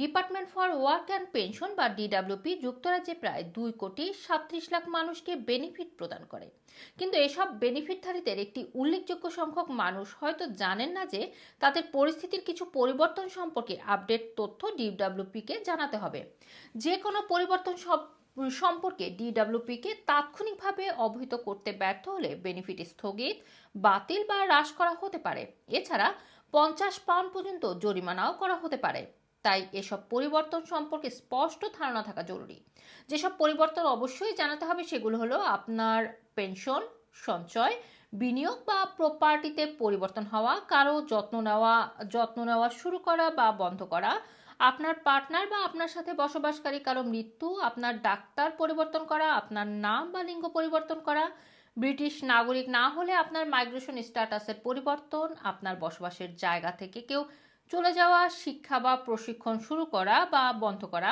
Department for work and pension বা DWP যুক্তরাজ্যে প্রায় দুই কোটি সাত্রিশ লাখ মানুষকে বেনিফিট প্রদান করে। কিন্তু এসব বেনিফিটধারীদের একটি উল্লেখযোগ্য সংখ্যক মানুষ হয়তো জানেন না যে তাদের পরিস্থিতির কিছু পরিবর্তন সম্পর্কে আপডেট তথ্য ডিডাব্লিউপিকে জানাতে হবে। যে কোনো পরিবর্তন সব, সম্পর্কে ডিডাব্লিউপিকে তাৎক্ষণিকভাবে অবহিত করতে ব্যর্থ হলে বেনিফিট স্থগিত, বাতিল বা হ্রাস করা হতে পারে। এছাড়া পঞ্চাশ পাউন্ড পর্যন্ত জরিমানাও করা হতে পারে। তাই এসব পরিবর্তন সম্পর্কে স্পষ্ট ধারণা থাকা জরুরি। যেসব পরিবর্তন অবশ্যই জানাতে হবে সেগুলো হলো আপনার পেনশন, সঞ্চয়, বিনিয়োগ বা প্রপার্টিতে পরিবর্তন হওয়া, কারও যত্ন নেওয়া যত্ন নেওয়া শুরু করা বা বন্ধ করা, আপনার পার্টনার বা আপনার সাথে বসবাসকারী কারও মৃত্যু, আপনার ডাক্তার পরিবর্তন করা, আপনার নাম বা লিঙ্গ পরিবর্তন করা, ব্রিটিশ নাগরিক না হলে আপনার মাইগ্রেশন স্ট্যাটাসের পরিবর্তন, আপনার বসবাসের জায়গা থেকে কেউ চলে যাওয়া, শিক্ষা বা প্রশিক্ষণ শুরু করা বা বন্ধ করা,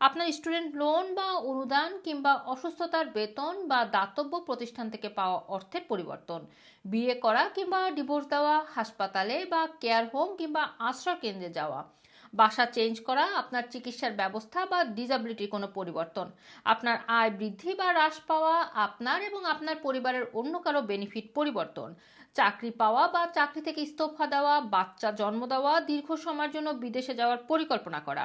আপনার স্টুডেন্ট লোন বা অনুদান কিংবা অসুস্থতার বেতন বা দাতব্য প্রতিষ্ঠান থেকে পাওয়া অর্থের পরিবর্তন, বিয়ে করা কিংবা ডিভোর্স দেওয়া, হাসপাতালে বা কেয়ার হোম কিংবা আশ্রয় কেন্দ্রে যাওয়া বাসা চেঞ্জ করা, আপনার চিকিৎসার ব্যবস্থা বা ডিজাবিলিটির কোনো পরিবর্তন। আপনার আয় বৃদ্ধি বা হ্রাস পাওয়া, আপনার এবং আপনার পরিবারের অন্য কারও বেনিফিট পরিবর্তন। চাকরি পাওয়া বা চাকরি থেকে ইস্তফা দেওয়া, বাচ্চা জন্ম দেওয়া, দীর্ঘ সময়ের জন্য বিদেশে যাওয়ার পরিকল্পনা করা।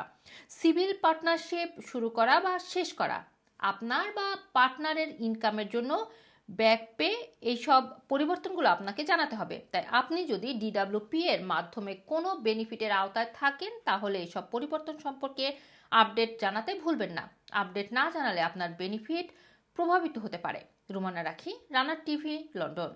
সিভিল পার্টনারশিপ শুরু করা বা শেষ করা। আপনার বা পার্টনারের ইনকামের জন্য ব্যাক পে এইসব পরিবর্তনগুলো আপনাকে জানাতে হবে। তাই আপনি যদি ডিডাব্লিউপি এর মাধ্যমে কোনো বেনিফিটের আওতায় থাকেন, তাহলে এইসব পরিবর্তন সম্পর্কে আপডেট জানাতে ভুলবেন না। আপডেট না জানালে আপনার বেনিফিট প্রভাবিত হতে পারে। রুমানা রাখি, রানার টিভি, লন্ডন।